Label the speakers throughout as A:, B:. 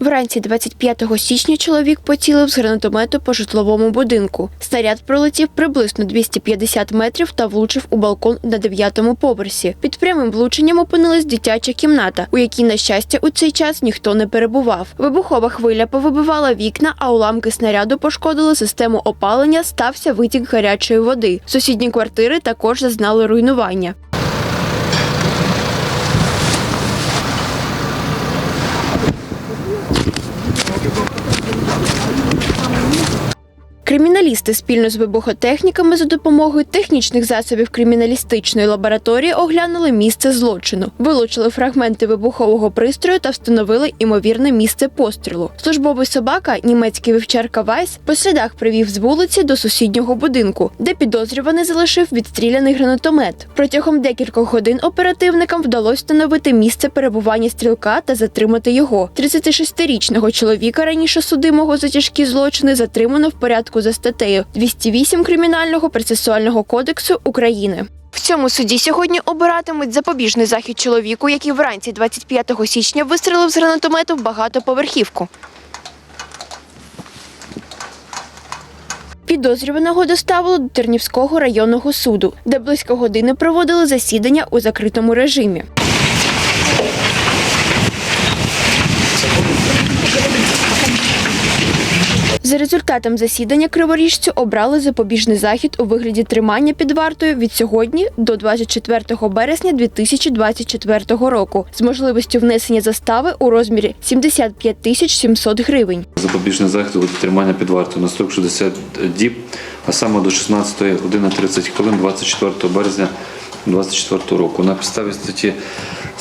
A: Вранці 25 січня чоловік поцілив з гранатомету по житловому будинку. Снаряд пролетів приблизно 250 метрів та влучив у балкон на дев'ятому поверсі. Під прямим влученням опинилась дитяча кімната, у якій, на щастя, у цей час ніхто не перебував. Вибухова хвиля повибивала вікна, а уламки снаряду пошкодили систему опалення. Стався витік гарячої води. Сусідні квартири також зазнали руйнування. Криміналісти спільно з вибухотехніками за допомогою технічних засобів криміналістичної лабораторії оглянули місце злочину, вилучили фрагменти вибухового пристрою та встановили імовірне місце пострілу. Службовий собака, німецький вівчарка Вайс, по слідах привів з вулиці до сусіднього будинку, де підозрюваний залишив відстріляний гранатомет. Протягом декількох годин оперативникам вдалося встановити місце перебування стрілка та затримати його. 36-річного чоловіка раніше судимого за тяжкі злочини затримано в порядку за статтею 208 Кримінального процесуального кодексу України. В цьому суді сьогодні обиратимуть запобіжний захід чоловіку, який вранці 25 січня вистрелив з гранатомету в багатоповерхівку. Підозрюваного доставили до Тернівського районного суду, де близько години проводили засідання у закритому режимі. За результатом засідання криворіжцю обрали запобіжний захід у вигляді тримання під вартою від сьогодні до 24 березня 2024 року з можливістю внесення застави у розмірі 75 тисяч 700 гривень.
B: Запобіжний захід у тримання під вартою на строк 60 діб, а саме до 16 години 30 хвилин 24 березня 2024 року. На підставі статті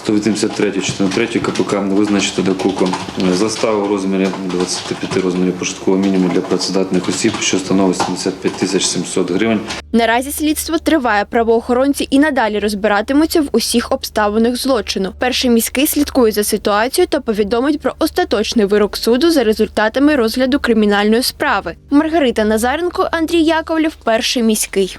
B: 183 частини 3 КПК визначити до КУКу заставу у розмірі 25 розмірів прожиткового мінімуму для працедатних осіб, що становить 75 тисяч 700 гривень.
A: Наразі слідство триває. Правоохоронці і надалі розбиратимуться в усіх обставинах злочину. Перший міський слідкує за ситуацією та повідомить про остаточний вирок суду за результатами розгляду кримінальної справи. Маргарита Назаренко, Андрій Яковлів, перший міський.